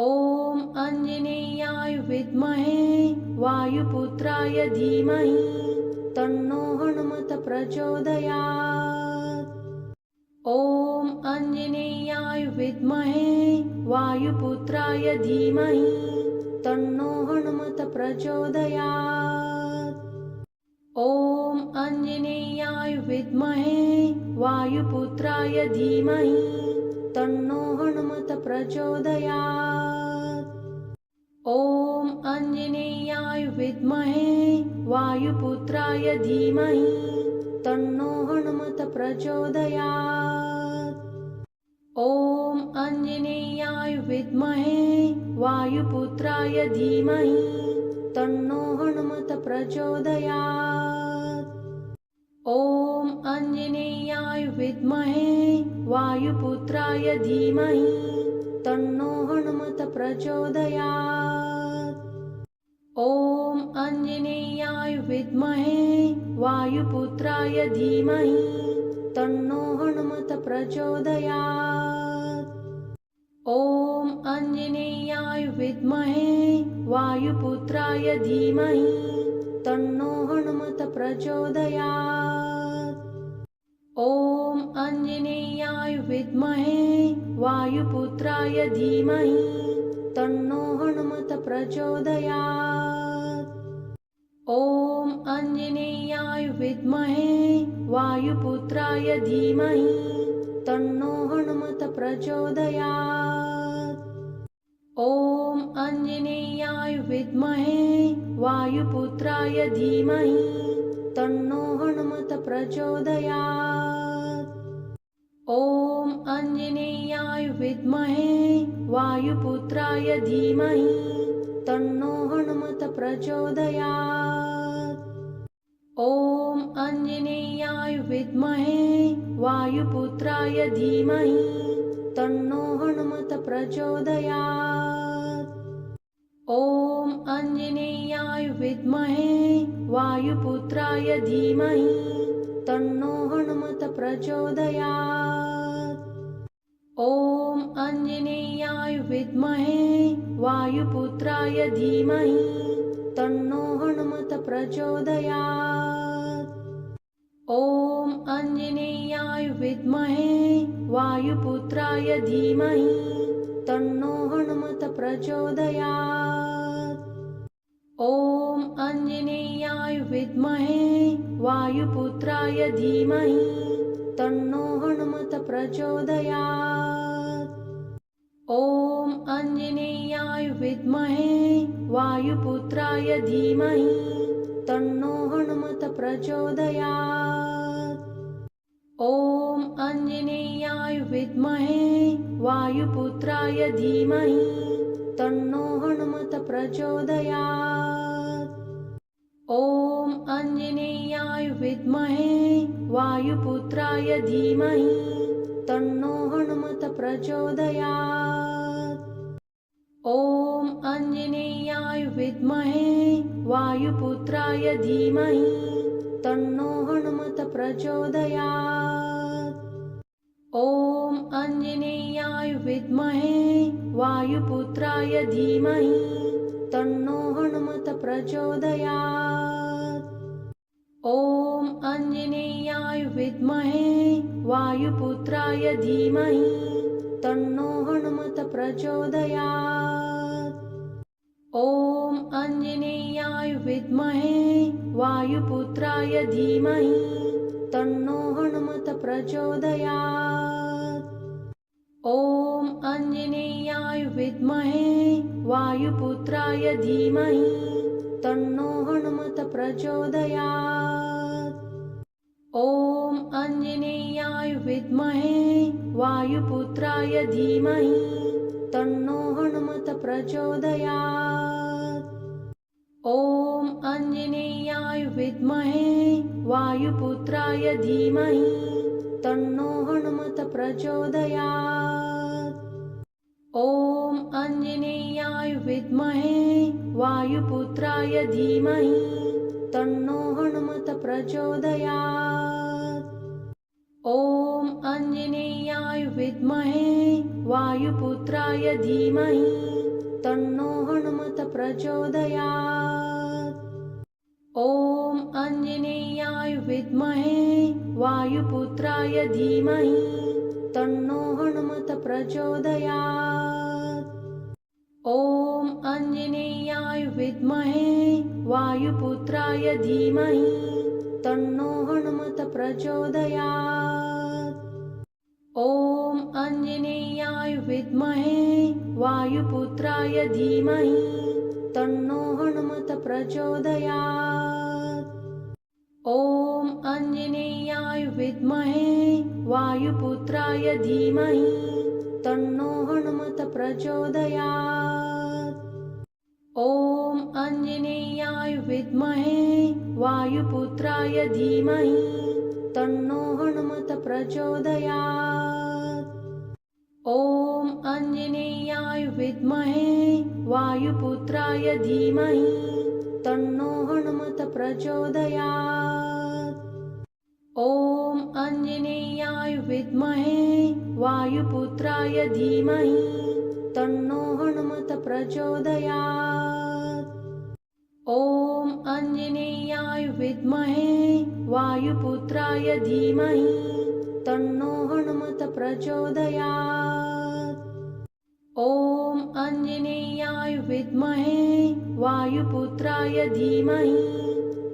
ॐ अञ्जनेयाय विद्महे वायुपुत्राय धीमहि तन्नो हनुमत प्रचोदयात्। ॐ अञ्जनेयाय विद्महे वायुपुत्राय धीमहि तन्नो हनुमत प्रचोदयात्। ॐ अञ्जनेयाय विद्महे वायुपुत्राय धीमहि तन्नो हनुमत प्रचोदयात् ॐ अञ्जनेयाय विद्महे वायुपुत्राय धीमहि तन्नो हनुमत प्रचोदयात् ॐ अञ्जनेयाय विद्महे वायुपुत्राय धीमहि तन्नो हनुमत प्रचोदयात् ॐ अञ्जनेयाय विद्महे वायुपुत्राय धीमहि तन्नो हनुमत प्रचोदयात्। ॐ अञ्जनेयाय विद्महे वायुपुत्राय धीमहि तन्नो हनुमत प्रचोदयात्। ॐ अञ्जनेयाय विद्महे वायुपुत्राय धीमहि तन्नो हनुमत प्रचोदयात्। ॐ अञ्जनेयाय विद्महे वायुपुत्राय धीमहि तन्नो हनुमत प्रचोदयात्। ॐ अञ्जनेयाय विद्महे वायुपुत्राय धीमहि तन्नो हनुमत प्रचोदयात् ॐ अञ्जनेयाय विद्महे वायुपुत्राय धीमहि तन्नो हनुमत प्रचोदयात्। ॐ अञ्जनेयाय विद्महे वायुपुत्राय धीमहि तन्नो हनुमत प्रचोदयात्। ॐ अञ्जनेयाय विद्महे वायुपुत्राय धीमहि तन्नो हनुमत प्रचोदयात् ॐ अञ्जनेयाय विद्महे वायुपुत्राय धीमहि तन्नो हनुमत प्रचोदयात्। ॐ अञ्जनेयाय विद्महे वायुपुत्राय धीमहि तन्नो हनुमत प्रचोदयात्। ॐ अञ्जनेयाय विद्महे वायुपुत्राय धीमहि तन्नो हनुमत प्रचोदयात् ॐ अञ्जनेयाय विद्महे वायुपुत्राय धीमहि तन्नो हनुमत प्रचोदयात्। ॐ अञ्जनेयाय विद्महे वायुपुत्राय धीमहि तन्नो हनुमत प्रचोदयात्। ॐ अञ्जनेयाय विद्महे वायुपुत्राय धीमहि तन्नो हनुमत प्रचोदयात् ॐ अञ्जनेयाय विद्महे वायुपुत्राय धीमहि तन्नो हनुमत प्रचोदयात् ॐ अञ्जनेयाय विद्महे वायुपुत्राय धीमहि तन्नो हनुमत प्रचोदयात् ॐ अञ्जनेयाय विद्महे वायुपुत्राय धीमहि तन्नो हनुमत प्रचोदयात्। ॐ अञ्जनेयाय विद्महे वायुपुत्राय धीमहि तन्नो हनुमत प्रचोदयात्। ॐ अञ्जनेयाय विद्महे वायुपुत्राय धीमहि तन्नो हनुमत प्रचोदयात् विद्महे वायुपुत्राय धीमहि तन्नो हनुमत प्रचोदयात्। ॐ अञ्जनेयाय विद्महे वायुपुत्राय धीमहि तन्नो हनुमत प्रचोदयात्। ॐ अञ्जनेयाय विद्महे वायुपुत्राय धीमहि तन्नो हनुमत प्रचोदयात् विद्महे वायुपुत्राय धीमहि तन्नो हनुमत प्रचोदयात्। ॐ आञ्जनेयाय विद्महे वायुपुत्राय धीमहि तन्नो हनुमत प्रचोदयात्। ॐ आञ्जनेयाय विद्महे वायुपुत्राय धीमहि तन्नो हनुमत प्रचोदयात् ॐ आञ्जनेयाय विद्महे वायुपुत्राय धीमहि तन्नो हनुमत प्रचोदयात्। ॐ आञ्जनेयाय विद्महे वायुपुत्राय धीमहि तन्नो हनुमत प्रचोदयात्। ॐ आञ्जनेयाय विद्महे वायुपुत्राय धीमहि तन्नो हनुमत प्रचोदयात्। ॐ आञ्जनेयाय विद्महे वायुपुत्राय धीमहि तन्नो हनुमत प्रचोदयात्। ॐ आञ्जनेयाय विद्महे वायुपुत्राय धीमहि तन्नो हनुमत प्रचोदयात्। ॐ आञ्जनेयाय विद्महे वायुपुत्राय धीमहि तन्नो हनुमत प्रचोदयात्। ॐ आञ्जनेयाय विद्महे वायुपुत्राय धीमहि तन्नो हनुमत प्रचोदयात्। ॐ आञ्जनेयाय विद्महे वायुपुत्राय धीमहि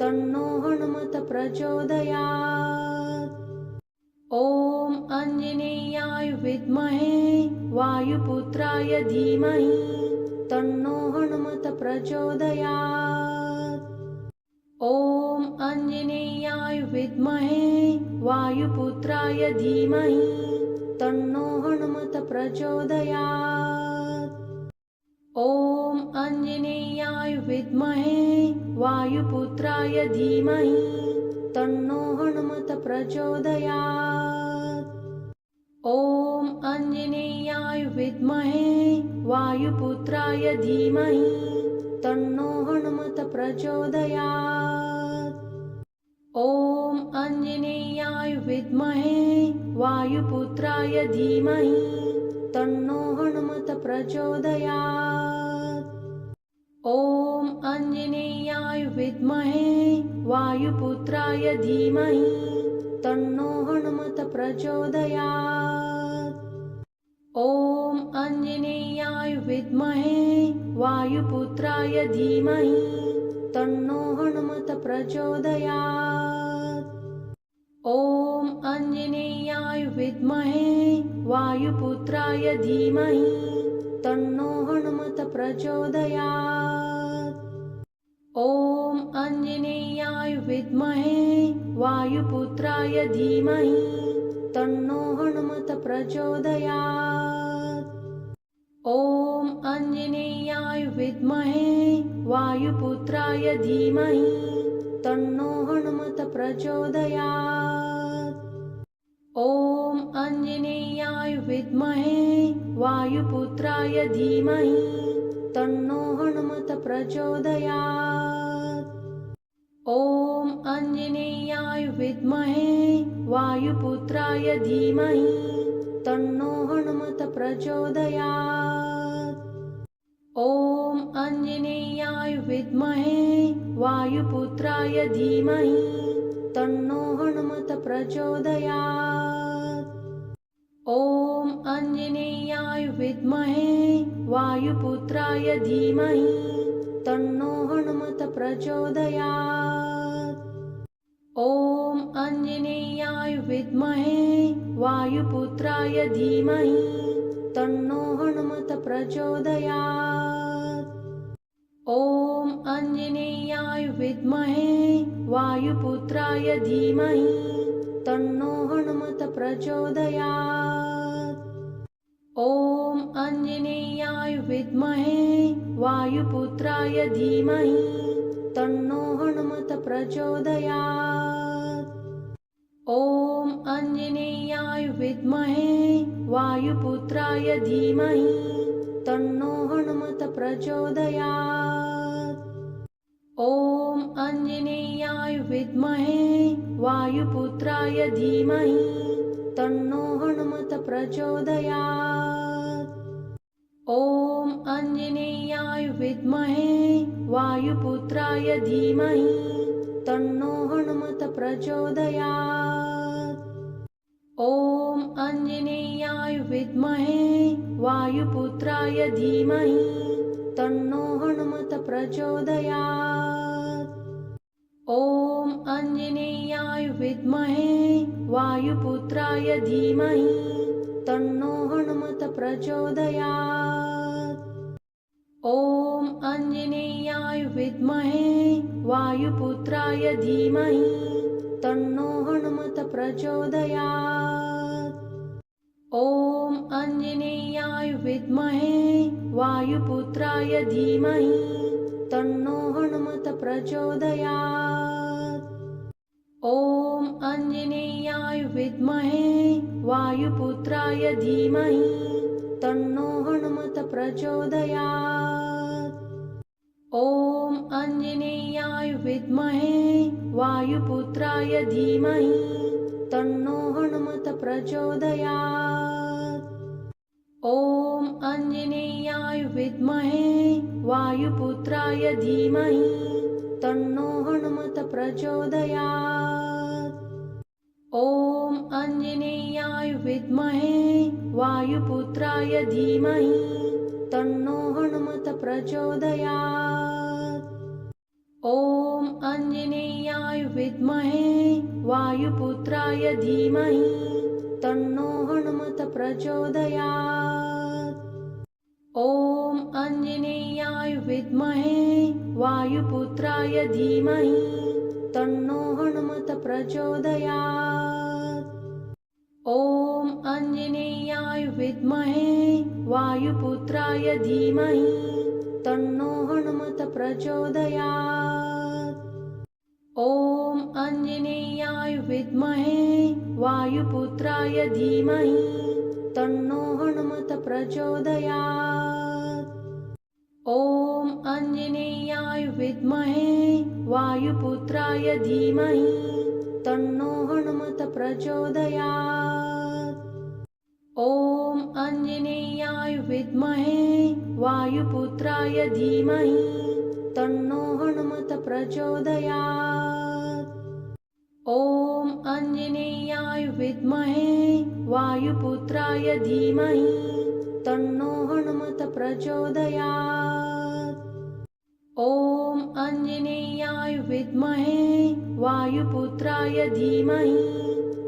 तन्नो हनुमत प्रचोदयात्। ॐ आञ्जनेयाय विद्महे वायुपुत्राय धीमहि तन्नो हनुमत प्रचोदयात्। ॐ आञ्जनेयाय विद्महे वायुपुत्राय धीमहि तन्नो हनुमत प्रचोदयात्। ॐ आञ्जनेयाय विद्महे वायुपुत्राय धीमहि तन्नो हनुमत प्रचोदयात् ॐ आञ्जनेयाय विद्महे वायुपुत्राय धीमहि तन्नो हनुमत प्रचोदयात्। ॐ आञ्जनेयाय विद्महे वायुपुत्राय धीमहि तन्नो हनुमत प्रचोदयात्। ॐ आञ्जनेयाय विद्महे वायुपुत्राय धीमहि तन्नो हनुमत प्रचोदयात्। ॐ आञ्जनेयाय विद्महे वायुपुत्राय धीमहि तन्नो हनुमत प्रचोदयात्। ॐ आञ्जनेयाय विद्महे वायुपुत्राय धीमहि तन्नो हनुमत प्रचोदयात्। ॐ आञ्जनेयाय विद्महे वायुपुत्राय धीमहि तन्नो हनुमत प्रचोदयात्। ॐ आञ्जनेयाय विद्महे वायुपुत्राय धीमहि तन्नो हनुमत प्रचोदयात्। ॐ आञ्जनेयाय विद्महे वायुपुत्राय धीमहि तन्नो हनुमत प्रचोदयात् ॐ आञ्जनेयाय विद्महे वायुपुत्राय धीमहि तन्नो हनुमत प्रचोदयात्। ॐ आञ्जनेयाय विद्महे वायुपुत्राय धीमहि तन्नो हनुमत प्रचोदयात्। ॐ आञ्जनेयाय विद्महे वायुपुत्राय धीमहि तन्नो हनुमत प्रचोदयात् ॐ आञ्जनेयाय विद्महे वायुपुत्राय धीमहि तन्नो हनुमत प्रचोदयात्। ॐ आञ्जनेयाय विद्महे वायुपुत्राय धीमहि तन्नो हनुमत प्रचोदयात्। ॐ आञ्जनेयाय विद्महे वायुपुत्राय धीमहि तन्नो हनुमत प्रचोदयात् आञ्जनेयाय विद्महे वायुपुत्राय धीमहि तन्नो हनुमत प्रचोदयात्। ॐ आञ्जनेयाय विद्महे वायुपुत्राय धीमहि तन्नो हनुमत प्रचोदयात्। ॐ आञ्जनेयाय विद्महे वायुपुत्राय धीमहि तन्नो हनुमत प्रचोदयात् ॐ आञ्जनेयाय विद्महे वायुपुत्राय धीमहि तन्नो हनुमत प्रचोदयात्। ॐ आञ्जनेयाय विद्महे वायुपुत्राय धीमहि तन्नो हनुमत प्रचोदयात्। ॐ आञ्जनेयाय विद्महे वायुपुत्राय धीमहि तन्नो हनुमत प्रचोदयात् ॐ आञ्जनेयाय विद्महे वायुपुत्राय धीमहि तन्नो हनुमत प्रचोदयात् ॐ आञ्जनेयाय विद्महे वायुपुत्राय धीमहि तन्नो हनुमत प्रचोदयात् ॐ आञ्जनेयाय विद्महे वायुपुत्राय धीमहि तन्नो हनुमत प्रचोदयात्। ॐ आञ्जनेयाय विद्महे वायुपुत्राय धीमहि तन्नो हनुमत प्रचोदयात्। ॐ आञ्जनेयाय विद्महे वायुपुत्राय धीमहि तन्नो हनुमत प्रचोदयात् ॐ आञ्जनेयाय विद्महे वायुपुत्राय धीमहि तन्नो हनुमत प्रचोदयात् ॐ आञ्जनेयाय विद्महे वायुपुत्राय धीमहि तन्नो हनुमत प्रचोदयात् ॐ आञ्जनेयाय विद्महे वायुपुत्राय धीमहि तन्नो हनुमत प्रचोदयात्। ॐ आञ्जनेयाय विद्महे वायुपुत्राय धीमहि तन्नो हनुमत प्रचोदयात्। ॐ आञ्जनेयाय विद्महे वायुपुत्राय धीमहि तन्नो हनुमत प्रचोदयात् ॐ आञ्जनेयाय विद्महे वायुपुत्राय धीमहि तन्नो हनुमत प्रचोदयात् ॐ आञ्जनेयाय विद्महे वायुपुत्राय धीमहि तन्नो हनुमत प्रचोदयात् ॐ आञ्जनेयाय विद्महे वायुपुत्राय धीमहि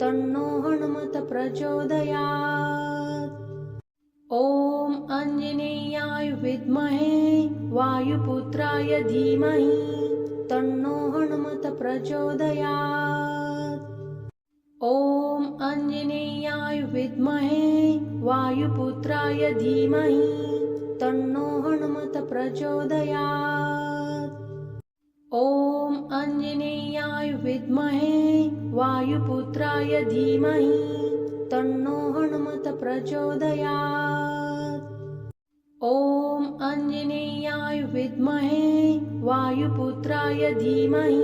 तन्नो हनुमत प्रचोदयात् ॐ आञ्जनेयाय विद्महे वायुपुत्राय धीमहि तन्नो हनुमत प्रचोदयात् ॐ आञ्जनेयाय विद्महे वायुपुत्राय धीमहि तन्नो हनुमत प्रचोदयात् ॐ आञ्जनेयाय विद्महे वायुपुत्राय धीमहि तन्नो हनुमत प्रचोदयात्। ॐ आञ्जनेयाय विद्महे वायुपुत्राय धीमहि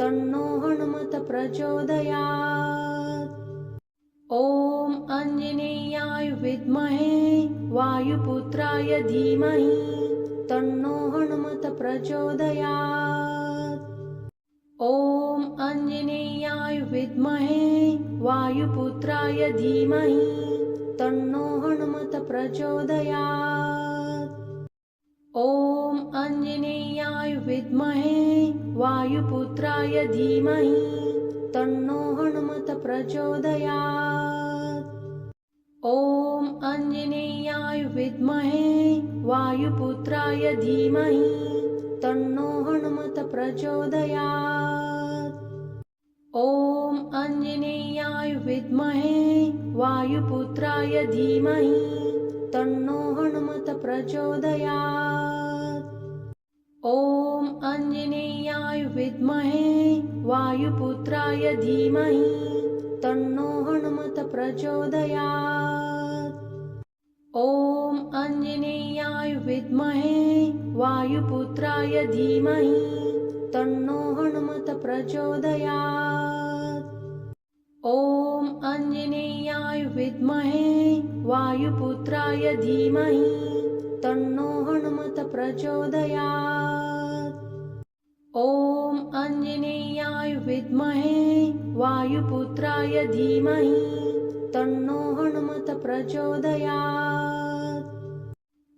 तन्नो हनुमत प्रचोदयात्। ॐ आञ्जनेयाय विद्महे वायुपुत्राय धीमहि तन्नो हनुमत प्रचोदयात्। ॐ आञ्जनेयाय विद्महे वायुपुत्राय धीमहि तन्नो हनुमत प्रचोदयात्। ॐ आञ्जनेयाय विद्महे वायुपुत्राय धीमहि तन्नो हनुमत प्रचोदयात्। ॐ आञ्जनेयाय विद्महे वायुपुत्राय धीमहि तन्नो हनुमत प्रचोदयात्। ॐ आञ्जनेयाय विद्महे वायुपुत्राय धीमहि तन्नो हनुमत प्रचोदयात्। ॐ आञ्जनेयाय विद्महे वायुपुत्राय धीमहि तन्नो हनुमत प्रचोदयात् ॐ आञ्जनेयाय विद्महे वायुपुत्राय धीमहि तन्नो हनुमत प्रचोदयात्। ॐ अञ्जनेयाय विद्महे वायुपुत्राय धीमहि तन्नो हनुमत प्रचोदयात्। ॐ अञ्जनेयाय विद्महे वायुपुत्राय धीमहि तन्नो हनुमत प्रचोदयात्।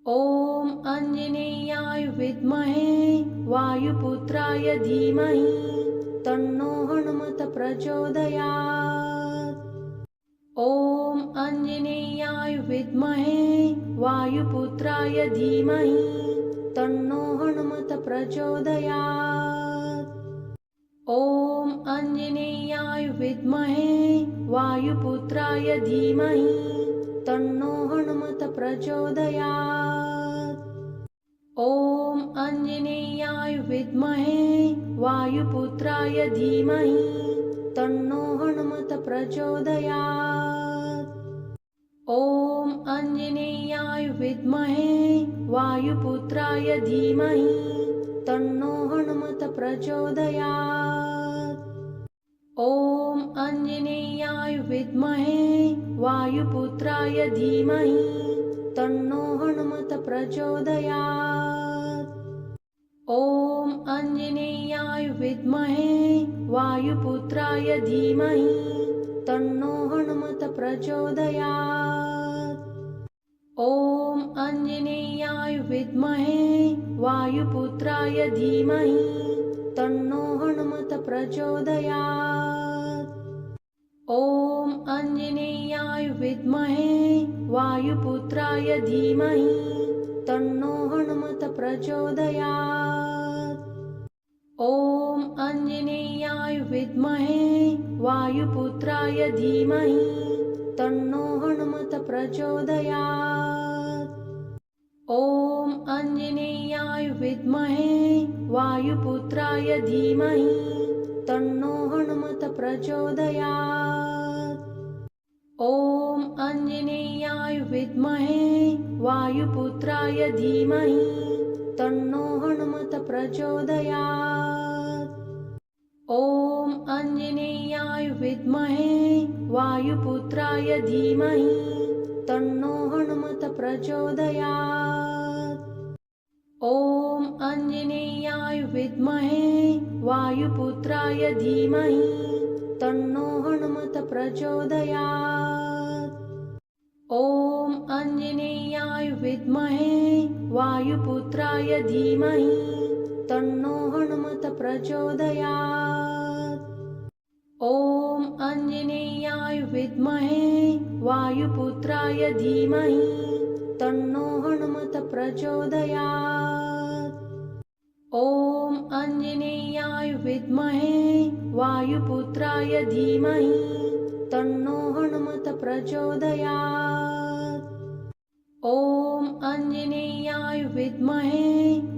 ॐ अञ्जनेयाय विद्महे वायुपुत्राय धीमहि तन्नो हनुमत प्रचोदयात्। ॐ अञ्जनेयाय विद्महे वायुपुत्राय धीमहि तन्नो हनुमत प्रचोदयात्। ॐ अञ्जनेयाय विद्महे वायुपुत्राय धीमहि तन्नो हनुमत प्रचोदयात्। ॐ अञ्जनेयाय विद्महे वायुपुत्राय धीमहि तन्नो हनुमत प्रचोदयात्। ॐ अञ्जनेयाय विद्महे वायुपुत्राय धीमहि तन्नो हनुमत प्रचोदयात् ॐ अञ्जनेयाय विद्महे वायुपुत्राय धीमहि तन्नो हनुमत प्रचोदयात्। ॐ अञ्जनेयाय विद्महे वायुपुत्राय धीमहि तन्नो हनुमत प्रचोदयात्। ॐ अञ्जनेयाय विद्महे वायुपुत्राय धीमहि तन्नो हनुमत प्रचोदयात्। ॐ अञ्जनेयाय विद्महे वायुपुत्राय धीमहि तन्नो हनुमत प्रचोदयात्। ॐ अञ्जनेयाय विद्महे वायुपुत्राय धीमहि तन्नो हनुमत प्रचोदयात्। ॐ अञ्जनेयाय विद्महे वायुपुत्राय धीमहि तन्नो हनुमत प्रचोदयात्। ॐ अञ्जनेयाय विद्महे वायुपुत्राय धीमहि तन्नो हनुमत प्रचोदयात्। ॐ अञ्जनेयाय विद्महे वायुपुत्राय धीमहि तन्नो हनुमत प्रचोदयात्। ॐ अञ्जनेयाय विद्महे वायुपुत्राय धीमहि तन्नो हनुमत प्रचोदयात् ॐ अञ्जनेयाय विद्महे वायुपुत्राय धीमहि तन्नो हनुमत प्रचोदयात् ॐ अञ्जनेयाय विद्महे वायुपुत्राय धीमहि तन्नो हनुमत प्रचोदयात् ॐ अञ्जनेयाय विद्महे वायुपुत्राय धीमहि तन्नो हनुमत प्रचोदयात्। ॐ अञ्जनेयाय विद्महे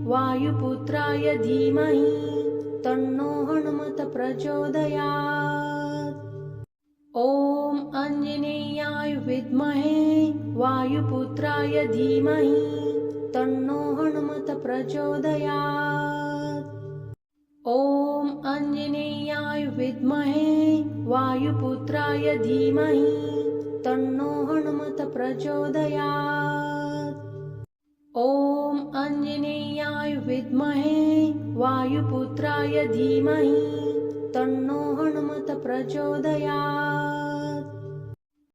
वायुपुत्राय धीमहि तन्नो हनुमत प्रचोदयात्। ॐ अञ्जनेयाय विद्महे वायुपुत्राय धीमहि तन्नो हनुमत प्रचोदयात्। ॐ अञ्जनेयाय विद्महे वायुपुत्राय धीमहि तन्नो हनुमत प्रचोदयात्। ॐ अञ्जनेयाय विद्महे वायुपुत्राय धीमहि तन्नो हनुमत प्रचोदयात्